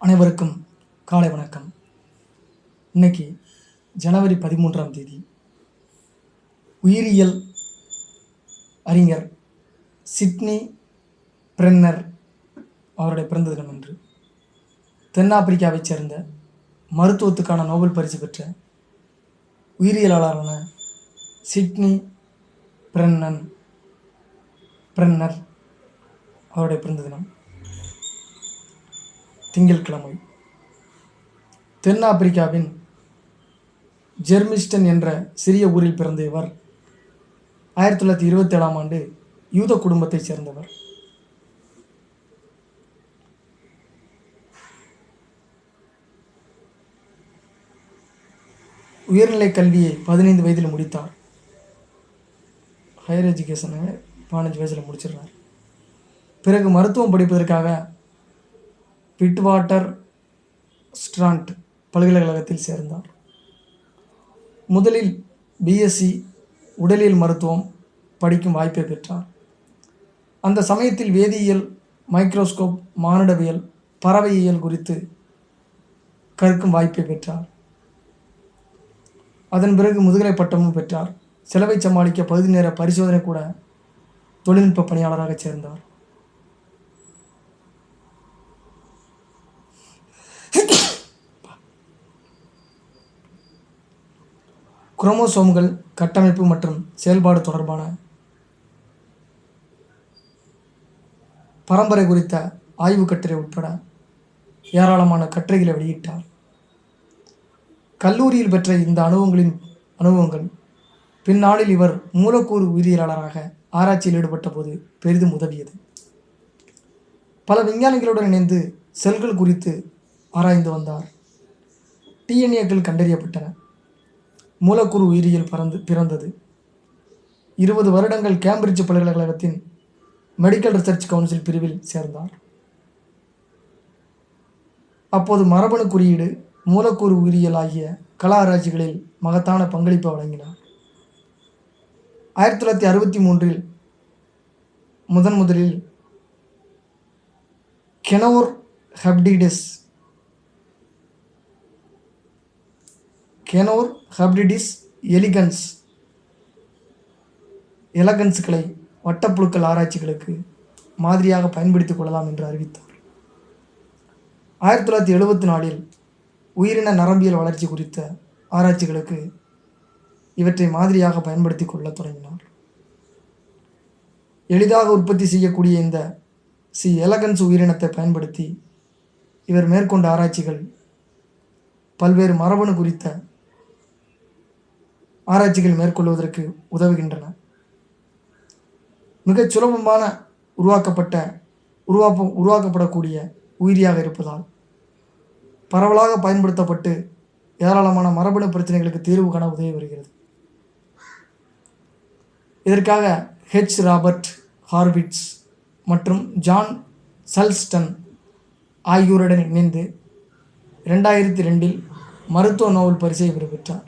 அனைவருக்கும் காலை வணக்கம். இன்னைக்கு ஜனவரி பதிமூன்றாம் தேதி உயிரியல் அறிஞர் சிட்னி பிரென்னர் அவருடைய பிறந்த தினம் என்று தென்னாப்பிரிக்காவைச் சேர்ந்த மருத்துவத்துக்கான நோபல் பரிசு பெற்ற உயிரியலாளரான சிட்னி பிரென்னன் பிரென்னர் அவருடைய பிறந்த தினம். திங்கட்கிழமை தென்னாப்பிரிக்காவின் ஜெர்மிஸ்டன் என்ற சிறிய ஊரில் பிறந்த இவர் ஆயிரத்தி தொள்ளாயிரத்தி இருபத்தி ஏழாம் ஆண்டு யூத குடும்பத்தைச் சேர்ந்தவர். உயர்நிலை கல்வியை பதினைந்து வயதில் முடித்தார். ஹையர் எஜுகேஷனை பதினஞ்சு வயசில் முடிச்சிடுறார். பிறகு மருத்துவம் படிப்பதற்காக பிட்வாட்டர் ஸ்ட்ராண்ட் பல்கலைக்கழகத்தில் சேர்ந்தார். முதலில் பிஎஸ்சி உடலியல் மருத்துவம் படிக்கும் வாய்ப்பை பெற்றார். அந்த சமயத்தில் வேதியியல் மைக்ரோஸ்கோப் மானுடவியல் பறவையியல் குறித்து கற்கும் வாய்ப்பை பெற்றார். அதன் பிறகு முதுகலை பட்டமும் பெற்றார். செலவை சமாளிக்க பகுதி நேர பரிசோதனை கூட தொழில்நுட்ப பணியாளராக சேர்ந்தார். குரோமோசோம்கள் கட்டமைப்பு மற்றும் செயல்பாடு தொடர்பான பரம்பரை குறித்த ஆய்வு கட்டுரை உட்பட ஏராளமான கட்டுரைகளை வெளியிட்டார். கல்லூரியில் பெற்ற இந்த அனுபவங்களின் அனுபவங்கள் பின்னாளில் இவர் மூலக்கூறு உயிரியலாளராக ஆராய்ச்சியில் ஈடுபட்ட போது பெரிதும் உதவியது. பல விஞ்ஞானிகளுடன் இணைந்து செல்கள் குறித்து ஆராய்ந்து வந்தார். டிஎன்ஏக்கள் கண்டறியப்பட்டன. மூலக்கூறு உயிரியல் பறந்து பிறந்தது. இருபது வருடங்கள் கேம்பிரிட்ஜ் பல்கலைக்கழகத்தின் மெடிக்கல் ரிசர்ச் கவுன்சில் பிரிவில் சேர்ந்தார். அப்போது மரபணு குறியீடு மூலக்கூறு உயிரியல் ஆகிய கல ஆராய்ச்சிகளில் மகத்தான பங்களிப்பை வழங்கினார். ஆயிரத்தி தொள்ளாயிரத்தி அறுபத்தி மூன்றில் முதன் முதலில் கெனோர் ஹெப்டிடிஸ் கெனோர் ஹப்டிடிஸ் எலிகன்ஸ் எலகன்ஸுகளை வட்டப்புழுக்கள் ஆராய்ச்சிகளுக்கு மாதிரியாக பயன்படுத்திக் கொள்ளலாம் என்று அறிவித்தார். ஆயிரத்தி தொள்ளாயிரத்தி எழுபத்தி நாலில் உயிரின நரம்பியல் வளர்ச்சி குறித்த ஆராய்ச்சிகளுக்கு இவற்றை மாதிரியாக பயன்படுத்தி கொள்ள தொடங்கினார். எளிதாக உற்பத்தி செய்யக்கூடிய இந்த சி எலகன்ஸ் உயிரினத்தை பயன்படுத்தி இவர் மேற்கொண்ட ஆராய்ச்சிகள் பல்வேறு மரபணு குறித்த ஆராய்ச்சிகள் மேற்கொள்வதற்கு உதவுகின்றன. மிகச் சுலபமான உருவாக்கப்பட்ட உருவாக்க உருவாக்கப்படக்கூடிய உயிரியாக இருப்பதால் பரவலாக பயன்படுத்தப்பட்டு ஏராளமான மரபணு பிரச்சனைகளுக்கு தீர்வு காண உதவி வருகிறது. இதற்காக ஹெச் ராபர்ட் ஹார்விட்ஸ் மற்றும் ஜான் சல்ஸ்டன் ஆகியோருடன் இணைந்து ரெண்டாயிரத்தி ரெண்டில் மருத்துவ நோபல் பரிசை பெற்றார்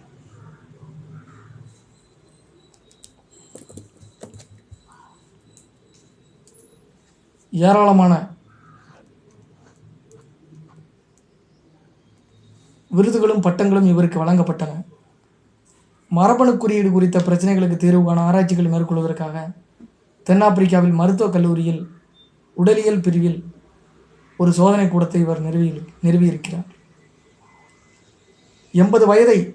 ஏராளமான விருதுகளும் பட்டங்களும் இவருக்கு வழங்கப்பட்டன. மரபணு குறியீடு குறித்த பிரச்சனைகளுக்கு தீர்வுகான ஆராய்ச்சிகள் மேற்கொள்வதற்காக தென்னாப்பிரிக்காவில் மருத்துவக் கல்லூரியில் உடலியல் பிரிவில் ஒரு சோதனை கூடத்தை இவர் நிறுவி நிறுவியிருக்கிறார். எண்பது வயதை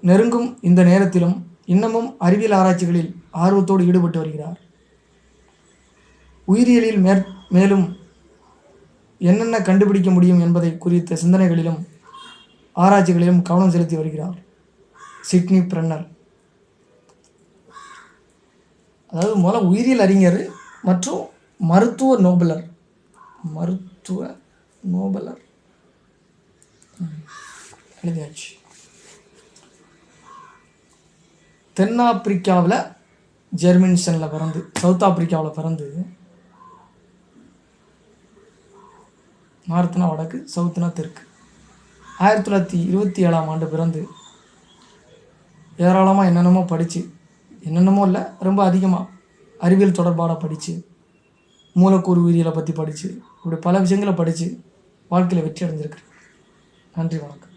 நெருங்கும் இந்த நேரத்திலும் இன்னமும் அறிவியல் ஆராய்ச்சிகளில் ஆர்வத்தோடு ஈடுபட்டு வருகிறார். உயிரியலில் மேற் மேலும் என்னென்ன கண்டுபிடிக்க முடியும் என்பதை குறித்த சிந்தனைகளிலும் ஆராய்ச்சிகளிலும் கவனம் செலுத்தி வருகிறார். Sydney Brenner. அதாவது முதல்ல உயிரியல் அறிஞர் மற்றும் மருத்துவ நோபலர். மருத்துவ நோபலர். எழுதியாச்சு. தென்னாப்பிரிக்காவில் ஜெர்மின்சனில் பிறந்து சவுத் ஆப்பிரிக்காவில் பிறந்து நார்த்துனா வடக்கு சவுத்துனா தெற்கு. ஆயிரத்தி தொள்ளாயிரத்தி இருபத்தி ஏழாம் ஆண்டு பிறந்து ஏராளமாக என்னென்னமோ படித்து என்னென்னமோ இல்லை ரொம்ப அதிகமாக அறிவியல் தொடர்பான படித்து மூலக்கூறு உயிரியலை பற்றி படித்து இப்படி பல விஷயங்களை படித்து வாழ்க்கையில் வெற்றி அடைஞ்சிருக்கிறீங்க நன்றி வணக்கம்.